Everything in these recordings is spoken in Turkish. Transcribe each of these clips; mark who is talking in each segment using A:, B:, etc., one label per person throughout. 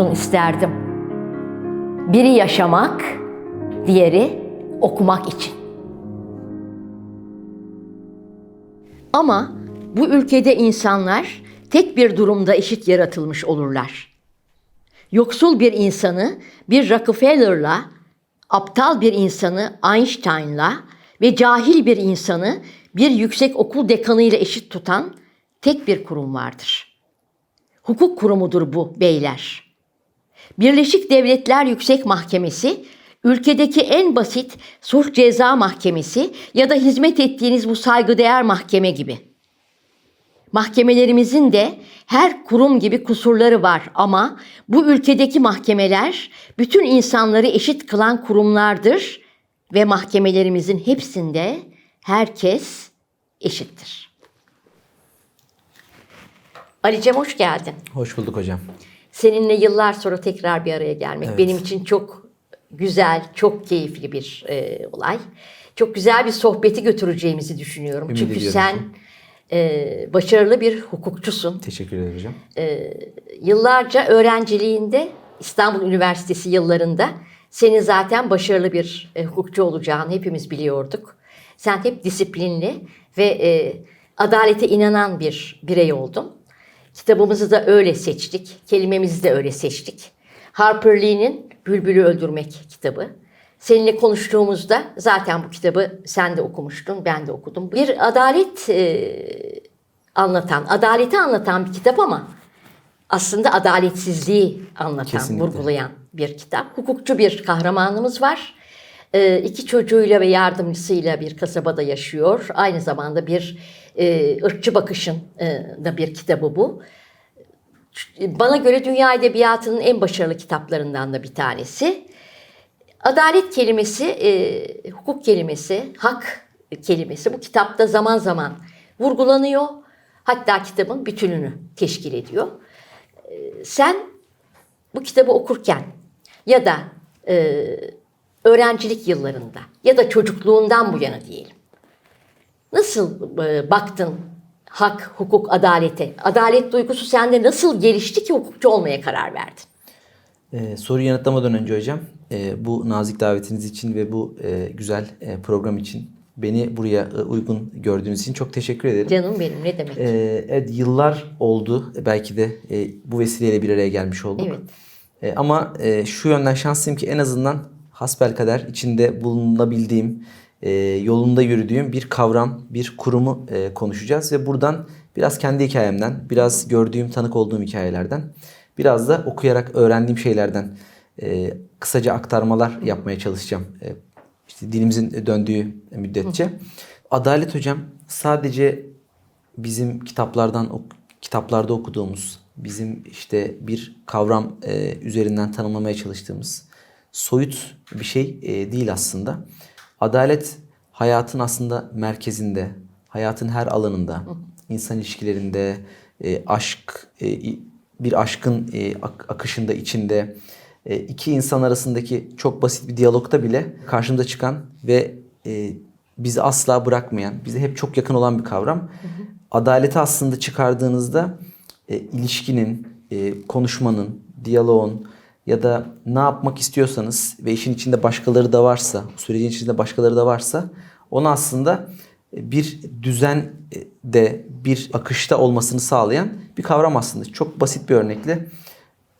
A: olsun isterdim. Biri yaşamak, diğeri okumak için. Ama bu ülkede insanlar tek bir durumda eşit yaratılmış olurlar. Yoksul bir insanı bir Rockefeller'la, aptal bir insanı Einstein'la ve cahil bir insanı bir yüksek okul dekanıyla eşit tutan tek bir kurum vardır. Hukuk kurumudur bu beyler. Birleşik Devletler Yüksek Mahkemesi, ülkedeki en basit suç ceza mahkemesi ya da hizmet ettiğiniz bu saygıdeğer mahkeme gibi. Mahkemelerimizin de her kurum gibi kusurları var ama bu ülkedeki mahkemeler bütün insanları eşit kılan kurumlardır ve mahkemelerimizin hepsinde herkes eşittir. Ali'cem hoş geldin.
B: Hoş bulduk hocam.
A: Seninle yıllar sonra tekrar bir araya gelmek
B: Evet.
A: benim için çok güzel, çok keyifli bir e, olay. Çok güzel bir sohbeti götüreceğimizi düşünüyorum.
B: Ümit
A: Çünkü
B: ediyorum
A: sen e, başarılı bir hukukçusun.
B: Teşekkür ederim hocam.
A: Yıllarca öğrenciliğinde İstanbul Üniversitesi yıllarında senin zaten başarılı bir e, hukukçu olacağını hepimiz biliyorduk. Sen hep disiplinli ve e, adalete inanan bir birey oldun. Kitabımızı da öyle seçtik, kelimemizi de öyle seçtik. Harper Lee'nin Bülbülü Öldürmek kitabı. Seninle konuştuğumuzda zaten bu kitabı sen de okumuştun, ben de okudum. Bir adalet e, anlatan, adaleti anlatan bir kitap ama aslında adaletsizliği anlatan,
B: Kesinlikle.
A: vurgulayan bir kitap. Hukukçu bir kahramanımız var. Ee, iki çocuğuyla ve yardımcısıyla bir kasabada yaşıyor. Aynı zamanda bir e, ırkçı bakışın e, da bir kitabı bu. Bana göre dünya edebiyatının en başarılı kitaplarından da bir tanesi. Adalet kelimesi, e, hukuk kelimesi, hak kelimesi bu kitapta zaman zaman vurgulanıyor. Hatta kitabın bütününü teşkil ediyor. E, sen bu kitabı okurken ya da e, öğrencilik yıllarında ya da çocukluğundan bu yana diyelim. Nasıl e, baktın hak, hukuk, adalete? Adalet duygusu sende nasıl gelişti ki hukukçu olmaya karar verdin?
B: Ee, soruyu yanıtlamadan önce hocam e, bu nazik davetiniz için ve bu e, güzel e, program için beni buraya e, uygun gördüğünüz için çok teşekkür ederim.
A: Canım benim ne demek?
B: Ee, evet yıllar oldu belki de e, bu vesileyle bir araya gelmiş olduk.
A: Evet.
B: E, ama e, şu yönden şanslıyım ki en azından hasbelkader içinde bulunabildiğim, e, yolunda yürüdüğüm bir kavram, bir kurumu e, konuşacağız ve buradan biraz kendi hikayemden, biraz gördüğüm, tanık olduğum hikayelerden, biraz da okuyarak öğrendiğim şeylerden e, kısaca aktarmalar yapmaya çalışacağım. E, işte dilimizin döndüğü müddetçe. Adalet hocam sadece bizim kitaplardan kitaplarda okuduğumuz, bizim işte bir kavram e, üzerinden tanımlamaya çalıştığımız soyut bir şey e, değil aslında. Adalet hayatın aslında merkezinde, hayatın her alanında, insan ilişkilerinde, e, aşk, e, bir aşkın e, ak- akışında içinde, e, iki insan arasındaki çok basit bir diyalogta bile karşımıza çıkan ve e, bizi asla bırakmayan, bize hep çok yakın olan bir kavram. Adaleti aslında çıkardığınızda e, ilişkinin, e, konuşmanın, diyaloğun ya da ne yapmak istiyorsanız ve işin içinde başkaları da varsa, sürecin içinde başkaları da varsa onu aslında e, bir düzen e, de bir akışta olmasını sağlayan bir kavram aslında. Çok basit bir örnekle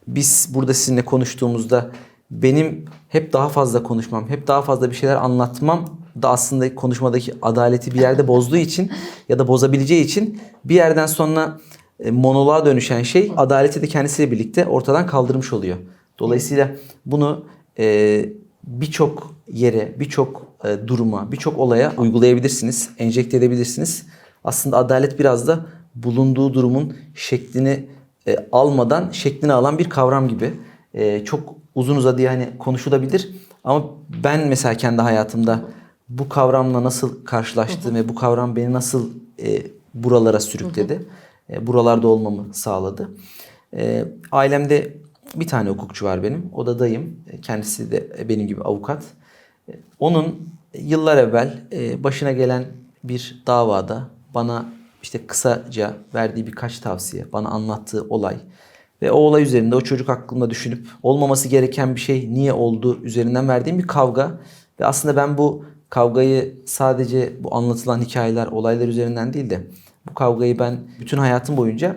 B: biz burada sizinle konuştuğumuzda benim hep daha fazla konuşmam, hep daha fazla bir şeyler anlatmam da aslında konuşmadaki adaleti bir yerde bozduğu için ya da bozabileceği için bir yerden sonra e, monoloğa dönüşen şey adaleti de kendisiyle birlikte ortadan kaldırmış oluyor. Dolayısıyla bunu e, birçok yere, birçok e, duruma, birçok olaya uygulayabilirsiniz, enjekte edebilirsiniz. Aslında adalet biraz da bulunduğu durumun şeklini e, almadan şeklini alan bir kavram gibi. E, çok uzun uzadıya hani konuşulabilir ama ben mesela kendi hayatımda bu kavramla nasıl karşılaştım ve bu kavram beni nasıl e, buralara sürükledi, e, buralarda olmamı sağladı. E, ailemde bir tane hukukçu var benim, o da dayım. E, Kendisi de benim gibi avukat. E, Onun yıllar evvel e, başına gelen bir davada bana işte kısaca verdiği birkaç tavsiye, bana anlattığı olay ve o olay üzerinde o çocuk hakkında düşünüp olmaması gereken bir şey niye oldu üzerinden verdiğim bir kavga ve aslında ben bu kavgayı sadece bu anlatılan hikayeler, olaylar üzerinden değil de bu kavgayı ben bütün hayatım boyunca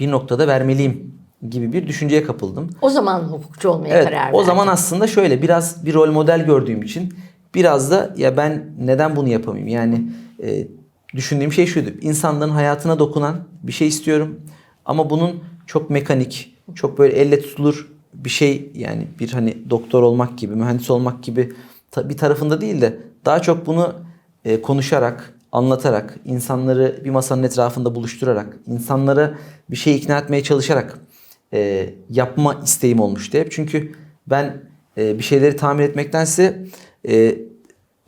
B: bir noktada vermeliyim gibi bir düşünceye kapıldım.
A: O zaman hukukçu olmaya
B: Evet,
A: karar
B: o
A: verdin.
B: zaman aslında şöyle biraz bir rol model gördüğüm için biraz da ya ben neden bunu yapamayayım? Yani e, düşündüğüm şey şuydu. İnsanların hayatına dokunan bir şey istiyorum. Ama bunun çok mekanik, çok böyle elle tutulur bir şey yani bir hani doktor olmak gibi, mühendis olmak gibi bir tarafında değil de daha çok bunu e, konuşarak, anlatarak, insanları bir masanın etrafında buluşturarak, insanlara bir şey ikna etmeye çalışarak e, yapma isteğim olmuştu hep. Çünkü ben e, bir şeyleri tamir etmektense e,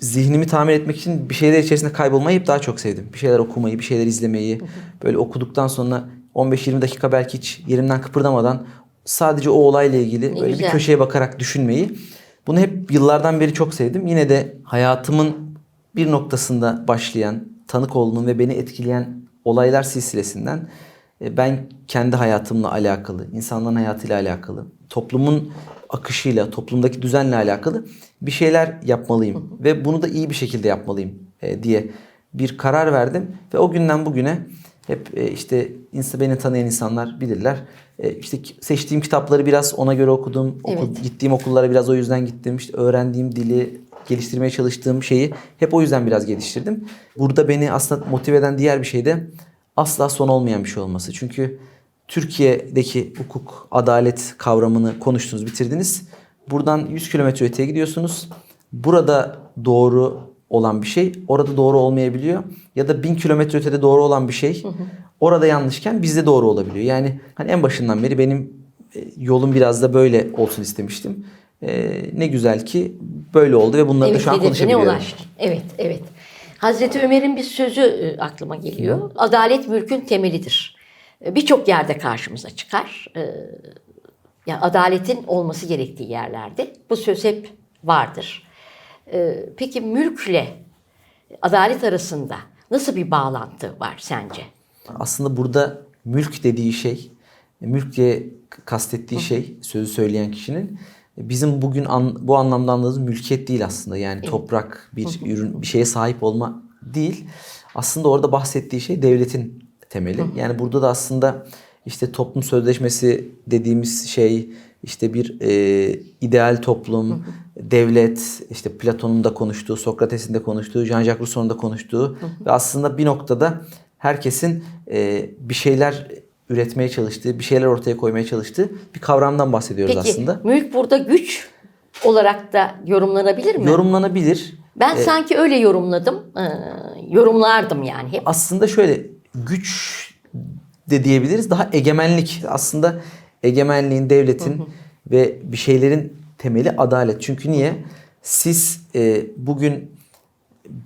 B: zihnimi tamir etmek için bir şeyler içerisinde kaybolmayı hep daha çok sevdim. Bir şeyler okumayı, bir şeyler izlemeyi. Böyle okuduktan sonra 15-20 dakika belki hiç yerimden kıpırdamadan sadece o olayla ilgili
A: Ne
B: böyle
A: güzel.
B: bir köşeye bakarak düşünmeyi. Bunu hep yıllardan beri çok sevdim. Yine de hayatımın bir noktasında başlayan, tanık olduğum ve beni etkileyen olaylar silsilesinden ben kendi hayatımla alakalı, insanların hayatıyla alakalı, toplumun akışıyla, toplumdaki düzenle alakalı bir şeyler yapmalıyım ve bunu da iyi bir şekilde yapmalıyım e, diye bir karar verdim ve o günden bugüne hep e, işte insa beni tanıyan insanlar bilirler. E, işte seçtiğim kitapları biraz ona göre okudum. Oku-
A: Evet.
B: Gittiğim okullara biraz o yüzden gittim. İşte öğrendiğim dili, geliştirmeye çalıştığım şeyi hep o yüzden biraz geliştirdim. Burada beni aslında motive eden diğer bir şey de asla son olmayan bir şey olması. Çünkü Türkiye'deki hukuk, adalet kavramını konuştunuz, bitirdiniz. Buradan 100 kilometre öteye gidiyorsunuz. Burada doğru olan bir şey orada doğru olmayabiliyor. Ya da 1000 kilometre ötede doğru olan bir şey orada yanlışken bizde doğru olabiliyor. Yani hani en başından beri benim e, yolum biraz da böyle olsun istemiştim. E, ne güzel ki böyle oldu ve bunları da
A: Evet,
B: şu an konuşabiliyorum.
A: ulaştın. Evet, evet. Hazreti Ömer'in bir sözü e, aklıma geliyor. Adalet mülkün temelidir. E, Birçok yerde karşımıza çıkar. E, Yani adaletin olması gerektiği yerlerde bu söz hep vardır. Peki mülkle adalet arasında nasıl bir bağlantı var sence?
B: Aslında burada mülk dediği şey, mülk diye kastettiği şey sözü söyleyen kişinin bizim bugün an- bu anlamda anladığımız mülkiyet değil aslında. Yani toprak, bir ürün, bir şeye sahip olma değil. Aslında orada bahsettiği şey devletin temeli. Yani burada da aslında işte toplum sözleşmesi dediğimiz şey işte bir e, ideal toplum, devlet, işte Platon'un da konuştuğu, Sokrates'in de konuştuğu, Jean-Jacques Rousseau'nun da konuştuğu ve aslında bir noktada herkesin e, bir şeyler üretmeye çalıştığı, bir şeyler ortaya koymaya çalıştığı bir kavramdan bahsediyoruz
A: Peki
B: aslında.
A: mülk burada güç olarak da yorumlanabilir mi?
B: Yorumlanabilir.
A: Ben sanki öyle yorumladım. e, yorumlardım yani hep.
B: Aslında şöyle güç de diyebiliriz. Daha egemenlik. Aslında egemenliğin, devletin ve bir şeylerin temeli adalet. Çünkü niye? Siz e, bugün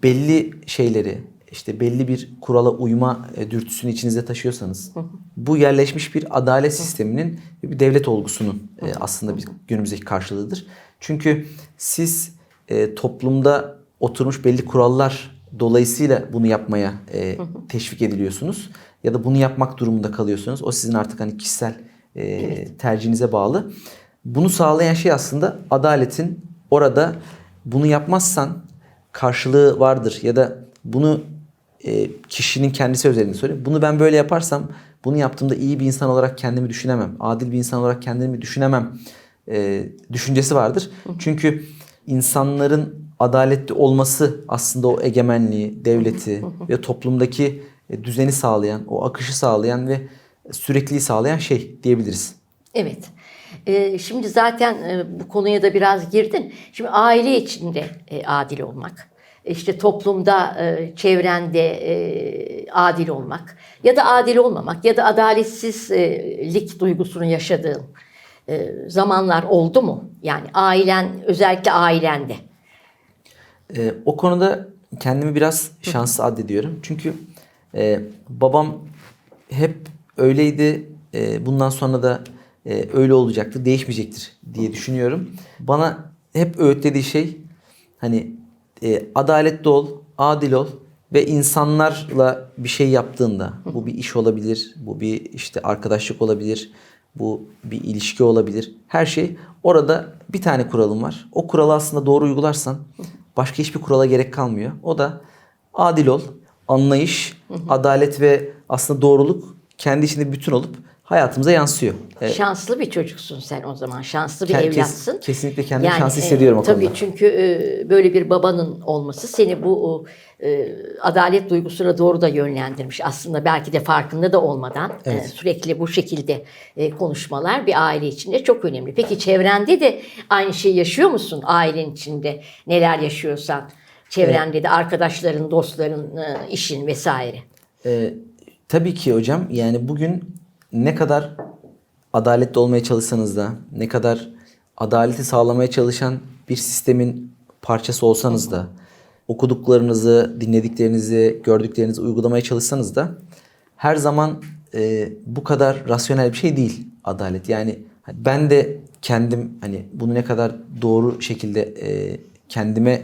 B: belli şeyleri işte belli bir kurala uyma e, dürtüsünü içinizde taşıyorsanız bu yerleşmiş bir adalet sisteminin bir devlet olgusunun e, aslında biz günümüzdeki karşılığıdır. Çünkü siz e, toplumda oturmuş belli kurallar dolayısıyla bunu yapmaya e, teşvik ediliyorsunuz ya da bunu yapmak durumunda kalıyorsunuz. O sizin artık hani kişisel e, tercihinize bağlı. Bunu sağlayan şey aslında adaletin orada bunu yapmazsan karşılığı vardır ya da bunu e, kişinin kendisi özelinde söyleyeyim. Bunu ben böyle yaparsam bunu yaptığımda iyi bir insan olarak kendimi düşünemem. Adil bir insan olarak kendimi düşünemem e, düşüncesi vardır. Çünkü insanların adaletli olması aslında o egemenliği, devleti ve toplumdaki e, düzeni sağlayan, o akışı sağlayan ve sürekliliği sağlayan şey diyebiliriz.
A: Evet. Ee, şimdi zaten e, bu konuya da biraz girdin. Şimdi aile içinde e, adil olmak, işte toplumda, e, çevrende e, adil olmak ya da adil olmamak ya da adaletsizlik duygusunu yaşadığın e, zamanlar oldu mu? Yani ailen, özellikle ailende.
B: O konuda kendimi biraz şanslı addediyorum. Çünkü babam hep öyleydi. bundan sonra da öyle olacaktır, değişmeyecektir diye düşünüyorum. Bana hep öğütlediği şey hani e, adaletli ol, adil ol ve insanlarla bir şey yaptığında bu bir iş olabilir, bu bir işte arkadaşlık olabilir, Bu bir ilişki olabilir. Her şey orada bir tane kuralım var. O kuralı aslında doğru uygularsan başka hiçbir kurala gerek kalmıyor. O da adil ol, anlayış, adalet ve aslında doğruluk kendi içinde bütün olup hayatımıza yansıyor. E,
A: Şanslı bir çocuksun sen o zaman. şanslı bir
B: Ke- kes-
A: evlatsın.
B: kesinlikle kendimi şanslı hissediyorum o
A: tabii
B: konuda.
A: çünkü e, böyle bir babanın olması seni bu e, adalet duygusuna doğru da yönlendirmiş. Aslında belki de farkında da olmadan e, sürekli bu şekilde e, konuşmalar bir aile içinde çok önemli. Peki çevrende de aynı şeyi yaşıyor musun? Ailen içinde neler yaşıyorsan. Çevrende de arkadaşların, dostların, e, işin vesaire.
B: Ee, tabii ki hocam yani bugün ne kadar adaletli olmaya çalışsanız da ne kadar adaleti sağlamaya çalışan bir sistemin parçası olsanız da okuduklarınızı, dinlediklerinizi, gördüklerinizi uygulamaya çalışsanız da her zaman e, bu kadar rasyonel bir şey değil adalet. Yani ben de kendim hani bunu ne kadar doğru şekilde e, kendime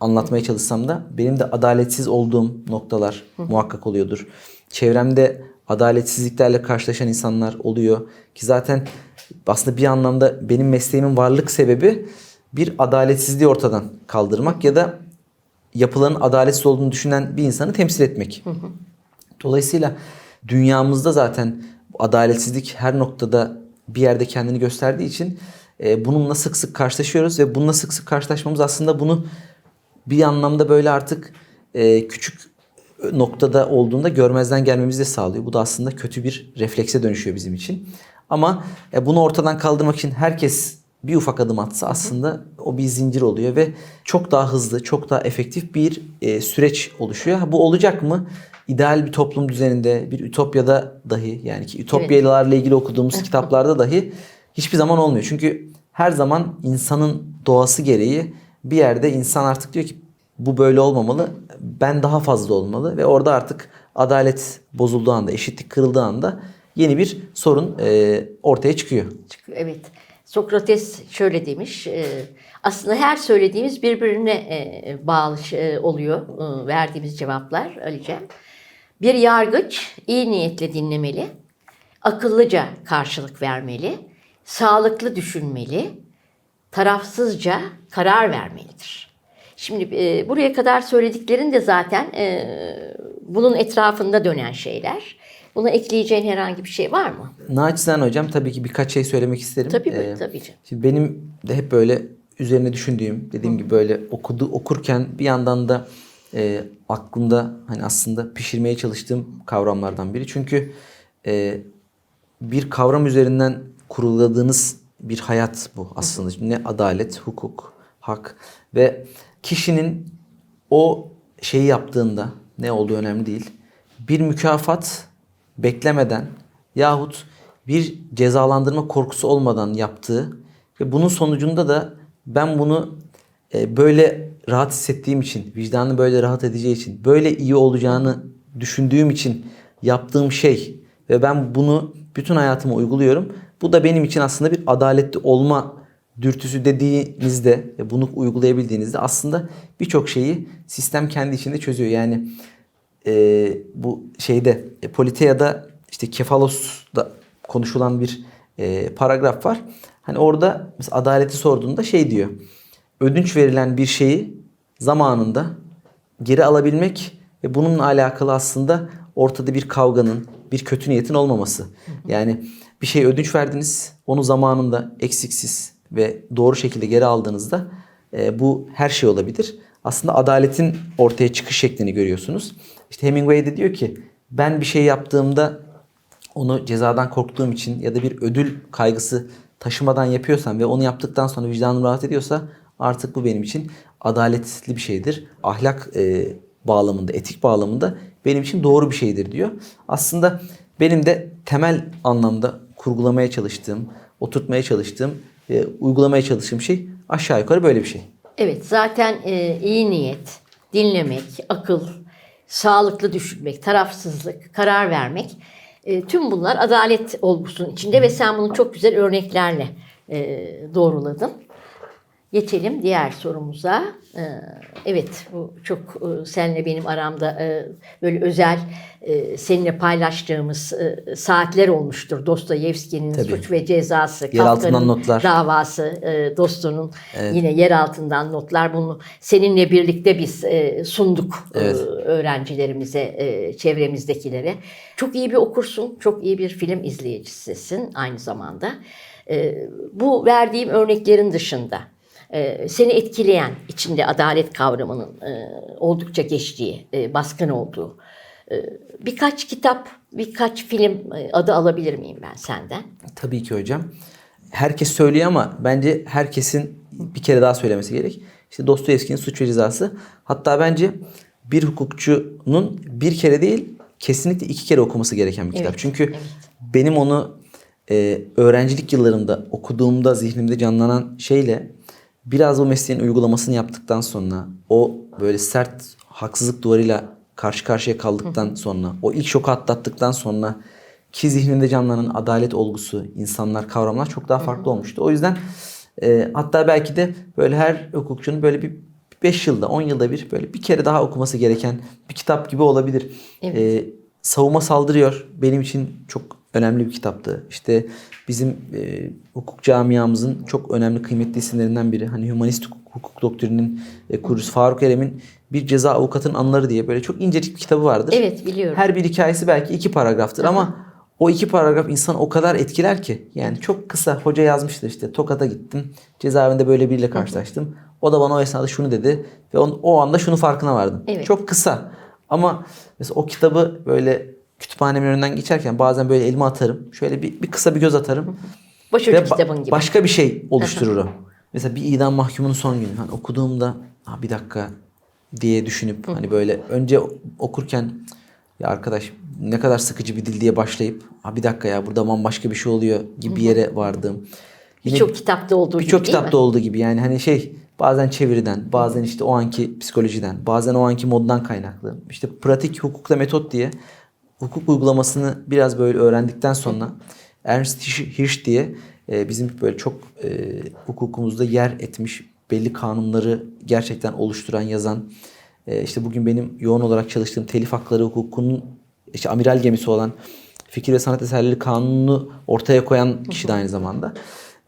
B: anlatmaya çalışsam da benim de adaletsiz olduğum noktalar muhakkak oluyordur. Çevremde adaletsizliklerle karşılaşan insanlar oluyor ki zaten aslında bir anlamda benim mesleğimin varlık sebebi bir adaletsizliği ortadan kaldırmak ya da yapılanın adaletsiz olduğunu düşünen bir insanı temsil etmek. Dolayısıyla dünyamızda zaten adaletsizlik her noktada bir yerde kendini gösterdiği için e, bununla sık sık karşılaşıyoruz ve bununla sık sık karşılaşmamız aslında bunu bir anlamda böyle artık e, küçük noktada olduğunda görmezden gelmemizi de sağlıyor. Bu da aslında kötü bir reflekse dönüşüyor bizim için. Ama e, bunu ortadan kaldırmak için herkes bir ufak adım atsa aslında o bir zincir oluyor ve çok daha hızlı, çok daha efektif bir e, süreç oluşuyor. Bu olacak mı? İdeal bir toplum düzeninde, bir ütopyada dahi yani ki ütopyalarla ilgili okuduğumuz kitaplarda dahi hiçbir zaman olmuyor. Çünkü her zaman insanın doğası gereği bir yerde insan artık diyor ki bu böyle olmamalı. Ben daha fazla olmalı ve orada artık adalet bozulduğu anda, eşitlik kırıldığı anda yeni bir sorun e, ortaya
A: çıkıyor. Evet. Sokrates şöyle demiş. e, aslında her söylediğimiz birbirine e, bağlı e, oluyor. e, verdiğimiz cevaplar Ali'cem. Bir yargıç iyi niyetle dinlemeli, akıllıca karşılık vermeli, sağlıklı düşünmeli, tarafsızca karar vermelidir. Şimdi e, buraya kadar söylediklerin de zaten e, bunun etrafında dönen şeyler. Buna ekleyeceğin herhangi bir şey var mı?
B: Naçizane hocam tabii ki birkaç şey söylemek isterim.
A: Tabii,
B: Ee,
A: tabii canım.
B: Şimdi benim de hep böyle üzerine düşündüğüm, dediğim gibi böyle okudu okurken bir yandan da e, aklımda hani aslında pişirmeye çalıştığım kavramlardan biri. Çünkü e, bir kavram üzerinden kuruladığınız bir hayat bu aslında. Ne adalet, hukuk, hak ve kişinin o şeyi yaptığında ne olduğu önemli değil. Bir mükafat beklemeden yahut bir cezalandırma korkusu olmadan yaptığı ve bunun sonucunda da ben bunu e, böyle rahat hissettiğim için, vicdanı böyle rahat edeceği için, böyle iyi olacağını düşündüğüm için yaptığım şey ve ben bunu bütün hayatıma uyguluyorum. Bu da benim için aslında bir adaletli olma dürtüsü dediğinizde, bunu uygulayabildiğinizde aslında birçok şeyi sistem kendi içinde çözüyor. Yani e, bu şeyde e, Politea'da işte Kefalos'da konuşulan bir e, paragraf var. Hani orada mesela adaleti sorduğunda şey diyor. Ödünç verilen bir şeyi zamanında geri alabilmek ve bununla alakalı aslında ortada bir kavganın, bir kötü niyetin olmaması. Yani bir şey ödünç verdiniz, onu zamanında eksiksiz ve doğru şekilde geri aldığınızda e, bu her şey olabilir. Aslında adaletin ortaya çıkış şeklini görüyorsunuz. İşte Hemingway de diyor ki ben bir şey yaptığımda onu cezadan korktuğum için ya da bir ödül kaygısı taşımadan yapıyorsam ve onu yaptıktan sonra vicdanım rahat ediyorsa artık bu benim için adaletli bir şeydir. Ahlak e, bağlamında, etik bağlamında benim için doğru bir şeydir diyor. Aslında benim de temel anlamda kurgulamaya çalıştığım, oturtmaya çalıştığım, e, uygulamaya çalıştığım şey aşağı yukarı böyle bir şey.
A: Evet zaten e, iyi niyet, dinlemek, akıl, sağlıklı düşünmek, tarafsızlık, karar vermek e, tüm bunlar adalet olgusunun içinde ve sen bunu çok güzel örneklerle e, doğruladın. Geçelim diğer sorumuza. Ee, Evet, bu çok e, seninle benim aramda e, böyle özel e, seninle paylaştığımız saatler olmuştur. Dostoyevski'nin. Suç ve Cezası, Kafka'nın
B: notlar.
A: davası, e, Dostunun yine yer altından notlar. Bunu seninle birlikte biz sunduk
B: Evet.
A: öğrencilerimize, çevremizdekilere. Çok iyi bir okursun, çok iyi bir film izleyicisisin aynı zamanda. Bu verdiğim örneklerin dışında e, seni etkileyen, içinde adalet kavramının e, oldukça geçtiği, e, baskın olduğu e, birkaç kitap, birkaç film e, adı alabilir miyim ben senden?
B: Tabii ki hocam. Herkes söylüyor ama bence herkesin bir kere daha söylemesi gerek. İşte Dostoyevski'nin Suç ve Cezası. Hatta bence bir hukukçunun bir kere değil kesinlikle iki kere okuması gereken bir kitap.
A: Evet,
B: Çünkü
A: evet.
B: benim onu e, öğrencilik yıllarımda okuduğumda zihnimde canlanan şeyle biraz bu mesleğin uygulamasını yaptıktan sonra o böyle sert haksızlık duvarıyla karşı karşıya kaldıktan sonra o ilk şoku atlattıktan sonra ki zihnimde canlanan adalet olgusu, insanlar, kavramlar çok daha farklı olmuştu. O yüzden e, hatta belki de böyle her hukukçunun böyle bir 5 yılda, 10 yılda bir böyle bir kere daha okuması gereken bir kitap gibi olabilir. E, Savunma Saldırıyor benim için çok önemli bir kitaptı. İşte bizim e, hukuk camiamızın çok önemli kıymetli isimlerinden biri. Hani humanist hukuk, hukuk doktrininin e, kurucusu Faruk Erem'in Bir Ceza Avukatın Anıları diye böyle çok incecik bir kitabı vardır.
A: Evet, biliyorum.
B: Her bir hikayesi belki iki paragraftır ama o iki paragraf insanı o kadar etkiler ki. Yani çok kısa hoca yazmıştır işte Tokat'a gittim. Cezaevinde böyle biriyle karşılaştım. O da bana o esnada şunu dedi ve on- o anda şunu farkına vardım.
A: Evet.
B: Çok kısa ama mesela o kitabı böyle kütüphanemin önünden geçerken bazen böyle elime atarım. Şöyle bir, bir kısa bir göz atarım.
A: Başucu
B: ba-
A: kitabın gibi.
B: başka bir şey oluşturur o. Mesela bir idam mahkumunun son günü. Hani okuduğumda ha bir dakika diye düşünüp hani böyle önce okurken ya arkadaş ne kadar sıkıcı bir dil diye başlayıp ha bir dakika ya burada bambaşka bir şey oluyor gibi bir yere vardım.
A: Birçok kitapta olduğu gibi
B: birçok
A: değil mi?
B: kitapta olduğu gibi yani hani şey bazen çeviriden, bazen işte o anki psikolojiden, bazen o anki moddan kaynaklı. İşte pratik hukukla metot diye hukuk uygulamasını biraz böyle öğrendikten sonra Ernst Hirsch diye e, bizim böyle çok e, hukukumuzda yer etmiş belli kanunları gerçekten oluşturan, yazan e, işte bugün benim yoğun olarak çalıştığım telif hakları hukukunun işte amiral gemisi olan Fikir ve Sanat Eserleri Kanunu'nu ortaya koyan kişi de aynı zamanda.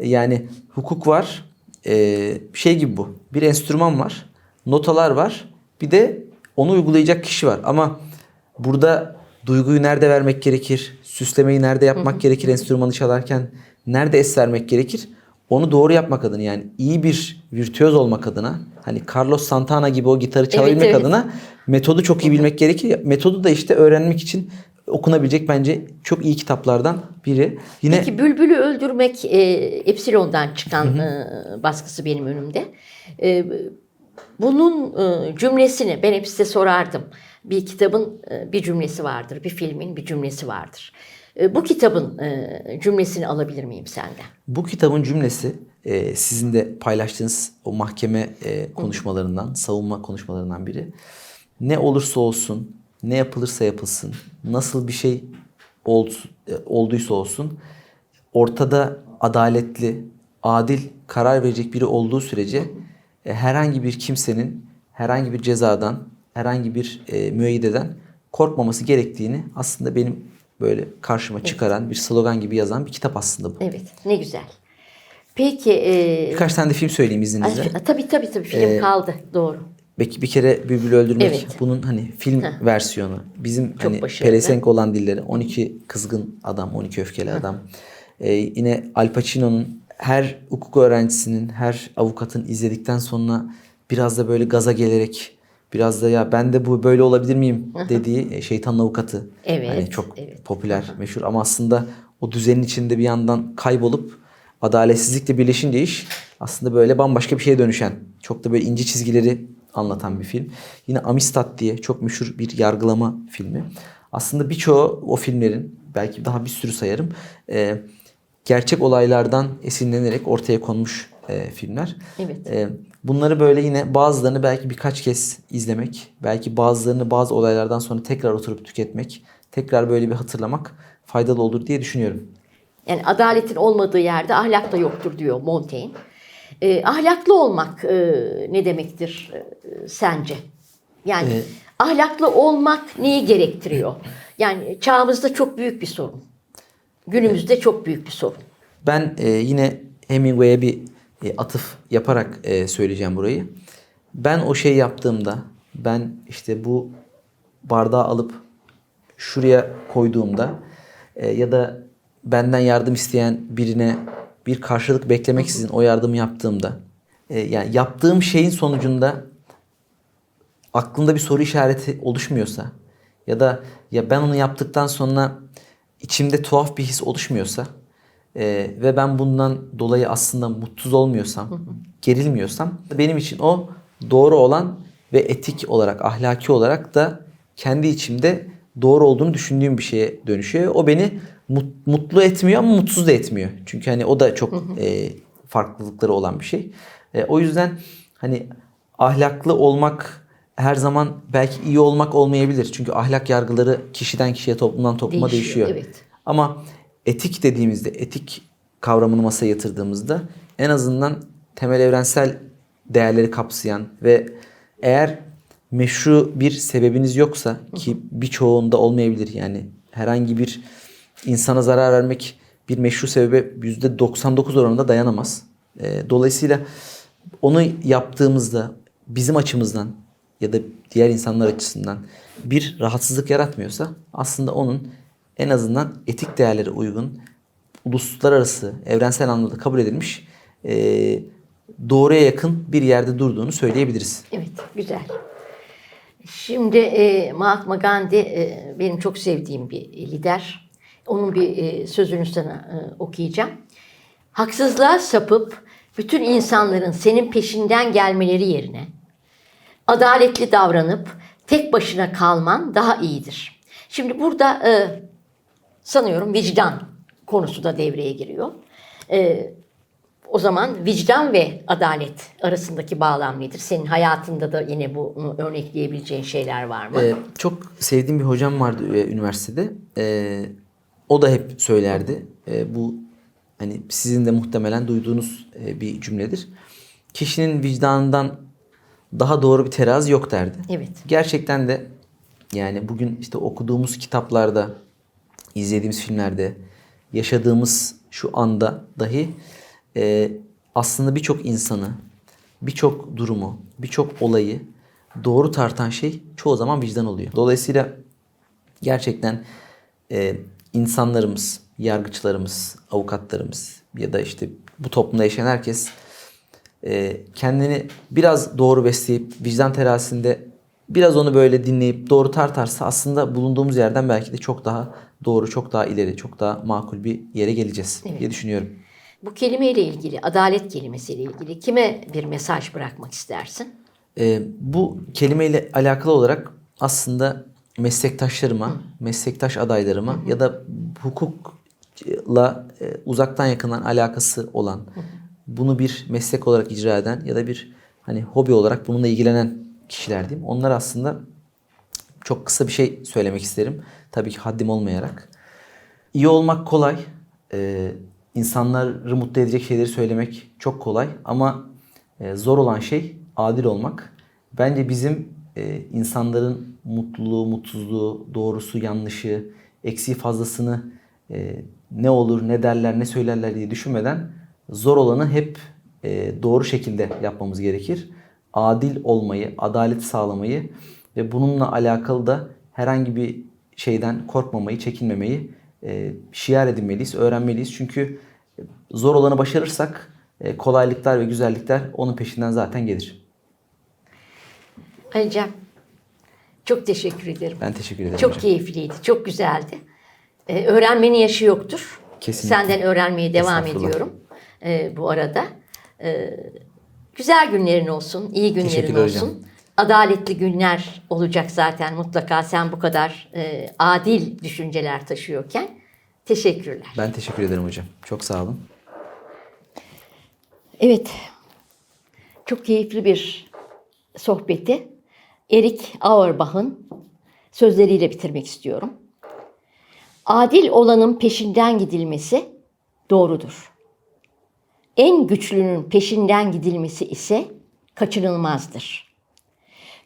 B: Yani hukuk var, şey gibi bu. Bir enstrüman var, notalar var, bir de onu uygulayacak kişi var. Ama burada duyguyu nerede vermek gerekir, süslemeyi nerede yapmak gerekir enstrümanı çalarken, nerede es vermek gerekir, onu doğru yapmak adına yani iyi bir virtüöz olmak adına hani Carlos Santana gibi o gitarı çalabilmek
A: evet.
B: adına metodu çok iyi bilmek gerekir. Metodu da işte öğrenmek için okunabilecek bence çok iyi kitaplardan biri. Yine
A: Peki Bülbül'ü öldürmek e, Epsilon'dan çıkan e, baskısı benim önümde. E, bunun e, cümlesini ben hep size sorardım. Bir kitabın e, bir cümlesi vardır, bir filmin bir cümlesi vardır. E, bu kitabın e, cümlesini alabilir miyim senden?
B: Bu kitabın cümlesi sizin de paylaştığınız o mahkeme konuşmalarından, savunma konuşmalarından biri. Ne olursa olsun, ne yapılırsa yapılsın, nasıl bir şey olduysa olsun, ortada adaletli, adil karar verecek biri olduğu sürece herhangi bir kimsenin herhangi bir cezadan, herhangi bir e, müeyyideden korkmaması gerektiğini aslında benim böyle karşıma çıkaran bir slogan gibi yazan bir kitap aslında bu.
A: Evet, ne güzel. Peki, e,
B: Birkaç tane de film söyleyeyim izninizle.
A: ay, tabii tabii tabii film kaldı, doğru.
B: Belki bir kere Bülbül'ü öldürmek
A: Evet.
B: bunun hani film versiyonu. Bizim hani
A: başarılı.
B: pelesenk olan dilleri 12 kızgın adam, 12 öfkeli adam. Ee, yine Al Pacino'nun her hukuk öğrencisinin, her avukatın izledikten sonra biraz da böyle gaza gelerek biraz da ya ben de bu böyle olabilir miyim dediği e, şeytanın avukatı.
A: Evet,
B: Hani çok
A: evet.
B: popüler, meşhur ama aslında o düzenin içinde bir yandan kaybolup adaletsizlikle birleşince iş aslında böyle bambaşka bir şeye dönüşen, çok da böyle ince çizgileri anlatan bir film. Yine Amistad diye çok meşhur bir yargılama filmi. Aslında birçoğu o filmlerin, belki daha bir sürü sayarım, e, gerçek olaylardan esinlenerek ortaya konmuş e, filmler.
A: Evet.
B: E, bunları böyle yine bazılarını belki birkaç kez izlemek, belki bazılarını bazı olaylardan sonra tekrar oturup tüketmek, tekrar böyle bir hatırlamak faydalı olur diye düşünüyorum.
A: Yani adaletin olmadığı yerde ahlak da yoktur diyor Montaigne. E, ahlaklı olmak e, ne demektir e, sence? Yani
B: Ee,
A: ahlaklı olmak neyi gerektiriyor? Yani çağımızda çok büyük bir sorun. Günümüzde çok büyük bir sorun.
B: Ben e, yine Hemingway'e bir e, atıf yaparak e, söyleyeceğim burayı. Ben o şeyi yaptığımda, ben işte bu bardağı alıp şuraya koyduğumda e, ya da benden yardım isteyen birine bir karşılık beklemeksizin o yardımı yaptığımda, e, yani yaptığım şeyin sonucunda aklımda bir soru işareti oluşmuyorsa ya da ya ben onu yaptıktan sonra içimde tuhaf bir his oluşmuyorsa e, ve ben bundan dolayı aslında mutsuz olmuyorsam, gerilmiyorsam benim için o doğru olan ve etik olarak, ahlaki olarak da kendi içimde doğru olduğunu düşündüğüm bir şeye dönüşüyor. O beni mut- mutlu etmiyor ama mutsuz da etmiyor. Çünkü hani o da çok e, farklılıkları olan bir şey. E, o yüzden hani ahlaklı olmak her zaman belki iyi olmak olmayabilir. Çünkü ahlak yargıları kişiden kişiye, toplumdan topluma
A: Değişiyor,
B: değişiyor.
A: evet.
B: Ama etik dediğimizde, etik kavramını masaya yatırdığımızda en azından temel evrensel değerleri kapsayan ve eğer meşru bir sebebiniz yoksa ki birçoğunda olmayabilir yani herhangi bir insana zarar vermek bir meşru sebebe %99 oranında dayanamaz. Dolayısıyla onu yaptığımızda bizim açımızdan ya da diğer insanlar açısından bir rahatsızlık yaratmıyorsa aslında onun en azından etik değerlere uygun uluslararası evrensel anlamda kabul edilmiş eee, doğruya yakın bir yerde durduğunu söyleyebiliriz.
A: Evet, güzel. Şimdi e, Mahatma Gandhi e, benim çok sevdiğim bir lider. Onun bir e, sözünü sana e, okuyacağım. Haksızlığa sapıp bütün insanların senin peşinden gelmeleri yerine adaletli davranıp tek başına kalman daha iyidir. Şimdi burada e, sanıyorum vicdan konusu da devreye giriyor. E, o zaman vicdan ve adalet arasındaki bağlam nedir? Senin hayatında da yine bunu örnekleyebileceğin şeyler var mı?
B: Ee, çok sevdiğim bir hocam vardı e, üniversitede. Ee, o da hep söylerdi. Ee, bu hani sizin de muhtemelen duyduğunuz e, bir cümledir. Kişinin vicdanından daha doğru bir terazi yok derdi.
A: Evet.
B: Gerçekten de yani bugün işte okuduğumuz kitaplarda, izlediğimiz filmlerde, yaşadığımız şu anda dahi e, aslında birçok insanı, birçok durumu, birçok olayı doğru tartan şey çoğu zaman vicdan oluyor. Dolayısıyla gerçekten e, insanlarımız, yargıçlarımız, avukatlarımız ya da işte bu toplumda yaşayan herkes e, kendini biraz doğru besleyip vicdan terazisinde biraz onu böyle dinleyip doğru tartarsa aslında bulunduğumuz yerden belki de çok daha doğru, çok daha ileri, çok daha makul bir yere geleceğiz diye düşünüyorum.
A: Bu kelimeyle ilgili, adalet kelimesiyle ilgili kime bir mesaj bırakmak istersin?
B: E, bu kelimeyle alakalı olarak aslında meslektaşlarıma, meslektaş adaylarıma ya da hukukla e, uzaktan yakından alakası olan, bunu bir meslek olarak icra eden ya da bir hani hobi olarak bununla ilgilenen kişiler diyeyim. Onlar aslında çok kısa bir şey söylemek isterim. Tabii ki haddim olmayarak. İyi olmak kolay. Ee, insanları mutlu edecek şeyleri söylemek çok kolay. Ama e, zor olan şey adil olmak. Bence bizim e, insanların mutluluğu, mutsuzluğu, doğrusu, yanlışı, eksiği fazlasını e, ne olur, ne derler, ne söylerler diye düşünmeden zor olanı hep e, doğru şekilde yapmamız gerekir. Adil olmayı, adalet sağlamayı ve bununla alakalı da herhangi bir şeyden korkmamayı, çekinmemeyi e, şiar edinmeliyiz, öğrenmeliyiz. Çünkü zor olanı başarırsak e, kolaylıklar ve güzellikler onun peşinden zaten gelir.
A: Alican, çok teşekkür ederim.
B: Ben teşekkür ederim
A: Çok
B: hocam.
A: keyifliydi, çok güzeldi. Ee, öğrenmenin yaşı yoktur.
B: Kesinlikle.
A: Senden öğrenmeye devam ediyorum ee, bu arada. Ee, güzel günlerin olsun, iyi günlerin olsun.
B: hocam.
A: Adaletli günler olacak zaten mutlaka sen bu kadar e, adil düşünceler taşıyorken. Teşekkürler.
B: Ben teşekkür ederim hocam. Çok sağ olun.
A: Evet. Çok keyifli bir sohbeti Erik Auerbach'ın sözleriyle bitirmek istiyorum. Adil olanın peşinden gidilmesi doğrudur. En güçlünün peşinden gidilmesi ise kaçınılmazdır.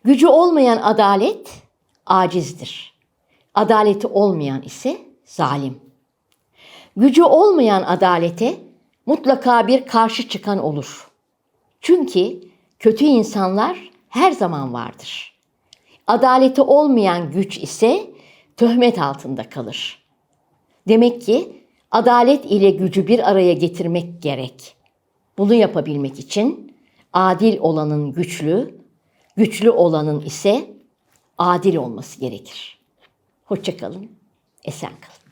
A: Gücü olmayan adalet acizdir. Adaleti olmayan ise zalim. Gücü olmayan adalete mutlaka bir karşı çıkan olur. Çünkü kötü insanlar her zaman vardır. Adaleti olmayan güç ise töhmet altında kalır. Demek ki adalet ile gücü bir araya getirmek gerek. Bunu yapabilmek için adil olanın güçlü, güçlü olanın ise adil olması gerekir. Hoşçakalın, esen kalın.